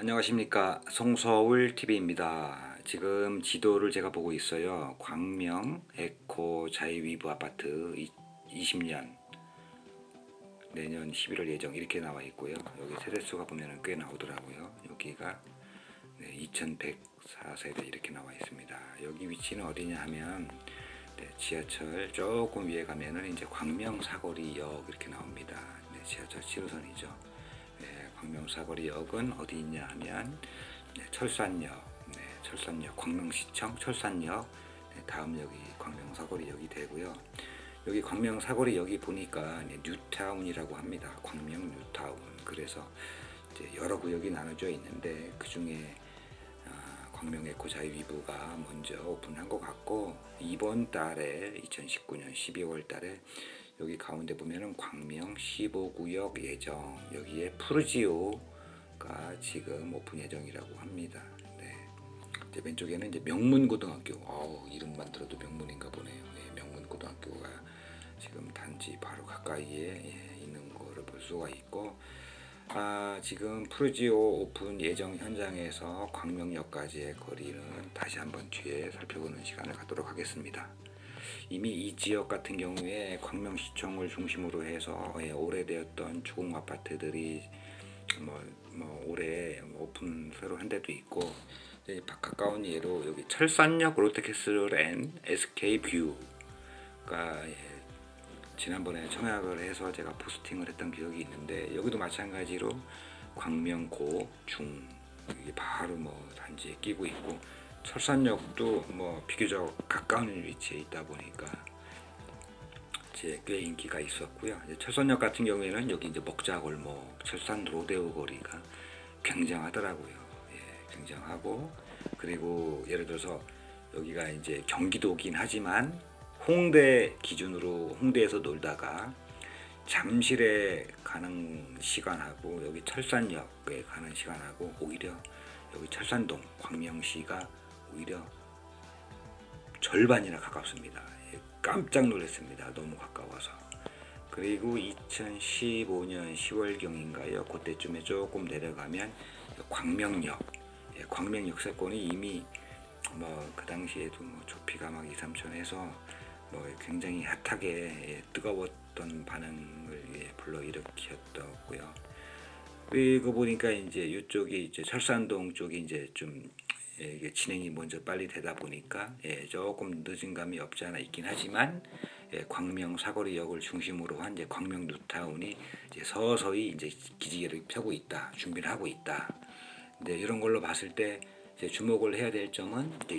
안녕하십니까 송서울 TV입니다. 지금 지도를 제가 보고 있어요. 광명 에코 자이위브 아파트 20년 내년 11월 예정 이렇게 나와 있고요. 여기 세대수가 보면 꽤 나오더라고요. 여기가 네, 2104세대 이렇게 나와 있습니다. 여기 위치는 어디냐 하면 네, 지하철 조금 위에 가면은 이제 광명 사거리역 이렇게 나옵니다. 네, 지하철 7호선이죠. 네, 광명 사거리역은 어디 있냐 하면 네, 철산역, 네, 철산역, 광명시청 철산역, 네, 다음 역이 광명 사거리역이 되고요. 여기 광명 사거리역이 보니까 네, 뉴타운이라고 합니다. 광명 뉴타운. 그래서 이제 여러 구역이 나눠져 있는데 그 중에 아, 광명 에코자이 위브가 먼저 오픈한 것 같고 이번 달에 2019년 12월 달에 여기 가운데 보면은 광명 15구역 예정 여기에 푸르지오가 지금 오픈 예정이라고 합니다. 네. 이제 왼쪽에는 이제 명문고등학교. 어우, 이름만 들어도 명문인가 보네요. 예, 명문고등학교가 지금 단지 바로 가까이에 예, 있는 거를 볼 수가 있고 아, 지금 푸르지오 오픈 예정 현장에서 광명역까지의 거리는 다시 한번 뒤에 살펴보는 시간을 갖도록 하겠습니다. 이미 이 지역 같은 경우에 광명시청을 중심으로 해서 예, 오래되었던 주공 아파트들이 뭐, 뭐 올해 오픈 새로 한 데도 있고 가까운 예로 여기 철산역 롯데캐슬 앤 SK 뷰가 예, 지난번에 청약을 해서 제가 포스팅을 했던 기억이 있는데 여기도 마찬가지로 광명고 중 이게 바로 뭐 단지에 끼고 있고 철산역도 뭐 비교적 가까운 위치에 있다 보니까 제꽤 인기가 있었고요. 이제 철산역 같은 경우에는 여기 이제 먹자골목, 철산 로데오 거리가 굉장하더라고요. 예, 굉장하고 그리고 예를 들어서 여기가 이제 경기도긴 하지만 홍대 기준으로 홍대에서 놀다가 잠실에 가는 시간하고 여기 철산역에 가는 시간하고 오히려 여기 철산동 광명시가 오히려 절반이나 가깝습니다. 예, 깜짝 놀랐습니다. 너무 가까워서. 그리고 2015년 10월경인가요? 그때쯤에 조금 내려가면 광명역, 예, 광명 역세권이 이미 뭐 그 당시에도 뭐 조피가 막 2, 3천 해서 뭐 굉장히 핫하게 예, 뜨거웠던 반응을 예, 불러일으켰더고요. 그리고 보니까 이제 이쪽이 이제 철산동 쪽이 이제 좀 예, 이게 진행이 먼저 빨리 되다 보니까 예, 조금 늦은 감이 없지 않아 있긴 하지만 예, 광명 사거리역을 중심으로 한 이제 광명 뉴타운이 이제 서서히 이제 기지개를 펴고 있다, 준비를 하고 있다. 이제 이런 걸로 봤을 때 이제 주목을 해야 될 점은 이제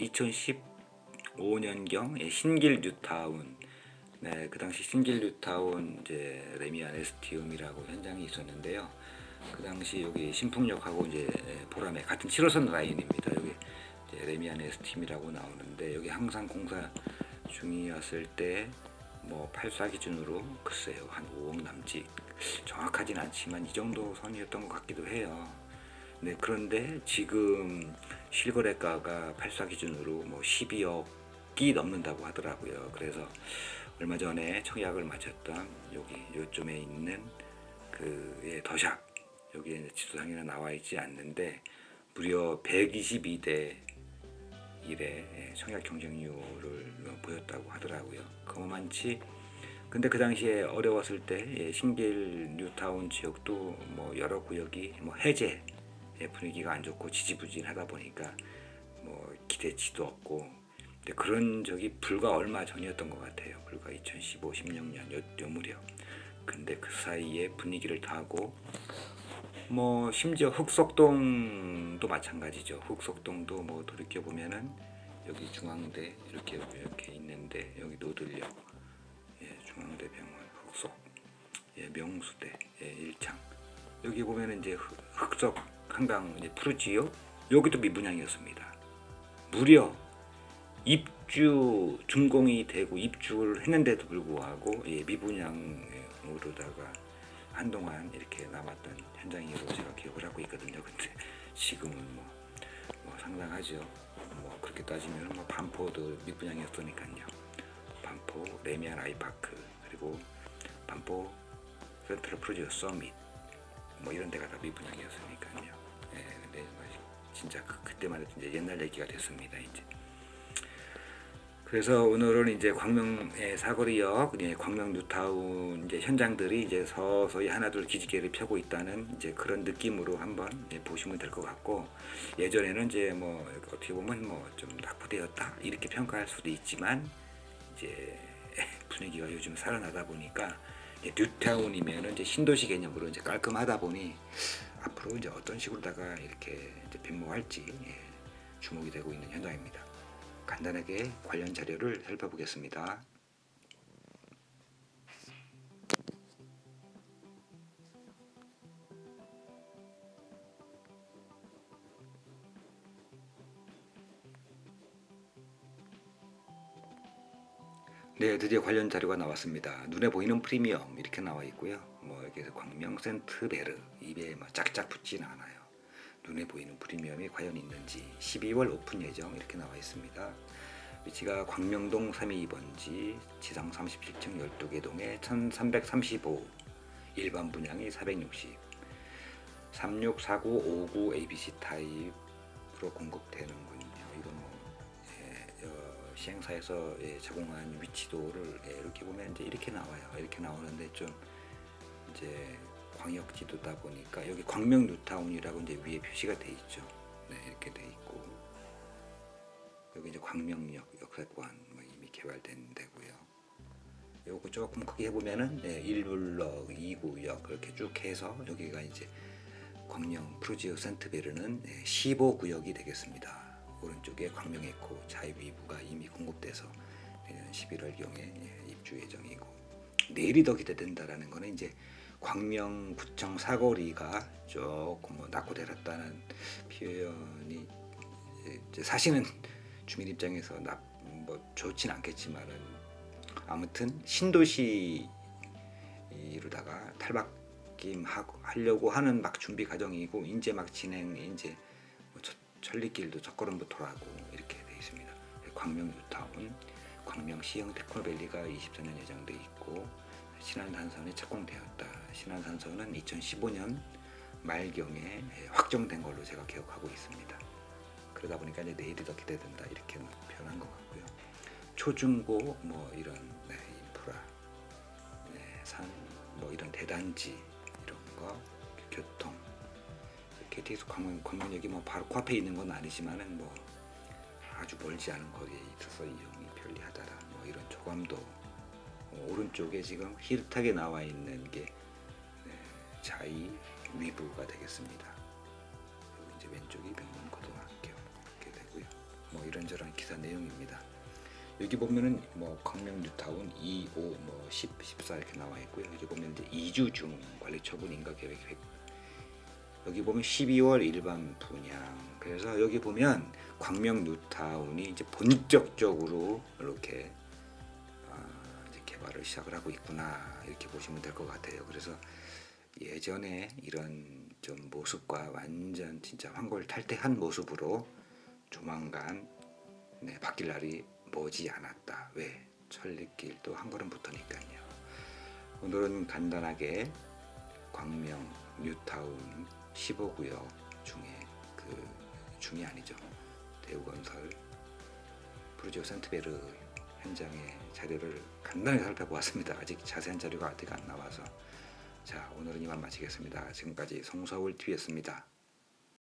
2015년경 예, 신길 뉴타운 네, 그 당시 신길 뉴타운 이제 레미안 에스티움이라고 현장이 있었는데요. 그 당시 여기 신풍역하고 이제 보람에 같은 7호선 라인입니다. 여기 레미안 에스 팀이라고 나오는데 여기 항상 공사 중이었을 때 뭐84 기준으로 글쎄요 한 5억 남짓 정확하진 않지만 이 정도 선이었던 것 같기도 해요. 네 그런데 지금 실거래가가 84 기준으로 뭐 12억이 넘는다고 하더라고요. 그래서 얼마 전에 청약을 마쳤던 여기 요쯤에 있는 그 예, 더샵 여기에 지도상에는 나와 있지 않는데 무려 122대 1의 청약 경쟁률을 보였다고 하더라고요. 그만치 근데 그 당시에 어려웠을 때 예, 신길 뉴타운 지역도 뭐 여러 구역이 뭐 해제 예, 분위기가 안 좋고 지지부진하다 보니까 뭐 기대치도 없고 근데 그런 적이 불과 얼마 전이었던 것 같아요. 불과 2015, 16년 요, 요 무렵. 근데 그 사이에 분위기를 타고 뭐 심지어 흑석동도 마찬가지죠. 흑석동도 뭐 돌이켜 보면은 여기 중앙대 이렇게 이렇게 있는데 여기 노들역, 예, 중앙대 병원, 흑석, 예, 명수대, 예, 일창. 여기 보면은 이제 흑- 흑석 한강 이제 푸르지오 여기도 미분양이었습니다. 무려 입주 준공이 되고 입주를 했는데도 불구하고 예, 미분양으로다가 한동안 이렇게 남았던 현장으로 제가 기억을 하고 있거든요. 근데 지금은 뭐, 뭐 상당하죠. 뭐 그렇게 따지면 뭐 반포도 미분양이었으니까요. 반포 레미안 아이파크 그리고 반포 센트럴 프로지오 서밋 뭐 이런 데가 다 미분양이었으니까요. 예, 네, 진짜 그, 그때만 해도 이제 옛날 얘기가 됐습니다. 이제. 그래서 오늘은 이제 광명의 사거리역, 예, 광명 뉴타운 이제 현장들이 이제 서서히 하나둘 기지개를 펴고 있다는 이제 그런 느낌으로 한번 예, 보시면 될 것 같고 예전에는 이제 뭐 어떻게 보면 뭐 좀 낙후되었다 이렇게 평가할 수도 있지만 이제 분위기가 요즘 살아나다 보니까 이제 뉴타운이면은 이제 신도시 개념으로 이제 깔끔하다 보니 앞으로 이제 어떤 식으로다가 이렇게 이제 변모할지 예, 주목이 되고 있는 현장입니다. 간단하게 관련 자료를 살펴보겠습니다. 네, 드디어 관련 자료가 나왔습니다. 눈에 보이는 프리미엄 이렇게 나와 있고요. 뭐 여기서 광명 센트베르 입에 뭐 짝짝 붙지는 않아요. 눈에 보이는 프리미엄이 과연 있는지 12월 오픈 예정 이렇게 나와 있습니다. 위치가 광명동 322번지 지상 37층 12개 동에 1335 일반 분양이 460 364959 ABC 타입으로 공급되는군요. 이건 뭐 예, 어, 시행사에서 예, 제공한 위치도를 예, 이렇게 보면 이제 이렇게 나와요. 이렇게 나오는데 좀 이제 광역 지도다 보니까 여기 광명 뉴타운이라고 이제 위에 표시가 돼 있죠. 네, 이렇게 돼 있고 여기 이제 광명역 역세권 뭐 이미 개발된 데고요. 요거 조금 크게 해보면은 네, 1블럭, 2구역 그렇게 쭉 해서 여기가 이제 광명 프로지오 센트베르는 네, 15구역이 되겠습니다. 오른쪽에 광명 에코 자이위부가 이미 공급돼서 내년 11월경에 예, 입주 예정이고 내일이 더 기대된다라는 거는 이제 광명구청 사거리가 조금 뭐 낙후되었다는 표현이 이제 사실은 주민 입장에서 나, 뭐 좋진 않겠지만은 아무튼 신도시로다가 하고 하려고 하는 막 준비 과정이고 이제 막 진행 이제 뭐 저- 천리길도 첫걸음부터 하고 이렇게 돼 있습니다. 광명 뉴타운, 광명 시형 테크노밸리가 24년 예정돼 있고 신안산선이 착공되었다. 신안산선은 2015년 말경에 확정된 걸로 제가 기억하고 있습니다. 그러다 보니까 이제 내일이 더 기대된다 이렇게 표현한 것 같고요. 초중고 뭐 이런 네, 인프라, 네, 산뭐 이런 대단지 이런 거 교통 KTX 광명 광명역이 뭐 바로 코앞에 있는 건 아니지만은 뭐 아주 멀지 않은 거리에 있어서 이용이 편리하다라 뭐 이런 조감도 어, 오른쪽에 지금 희릿하게 나와 있는 게 네, 자이 위부가 되겠습니다. 그리고 이제 왼쪽이 명문고등학교 이렇게 되고요. 뭐 이런저런 기사 내용입니다. 여기 보면은 뭐 광명 뉴타운 2, 5, 뭐 10, 14 이렇게 나와 있고요. 여기 보면 이제 2주 중 관리 처분 인가 계획 여기 보면 12월 일반 분양. 그래서 여기 보면 광명 뉴타운이 이제 본격적으로 이렇게 개발을 시작을 하고 있구나 이렇게 보시면 될 것 같아요. 그래서 예전에 이런 좀 모습과 완전 진짜 환골탈태한 모습으로 조만간 네, 바뀔 날이 머지 않았다. 왜? 천리길도 한 걸음 붙으니까요. 오늘은 간단하게 광명 뉴타운 15구역 중에 그 중이 아니죠. 대우건설 프로지오 센트베르 현장의 자료를 간단히 살펴보았습니다. 아직 자세한 자료가 아직 안 나와서 자 오늘은 이만 마치겠습니다. 지금까지 송서울 TV였습니다.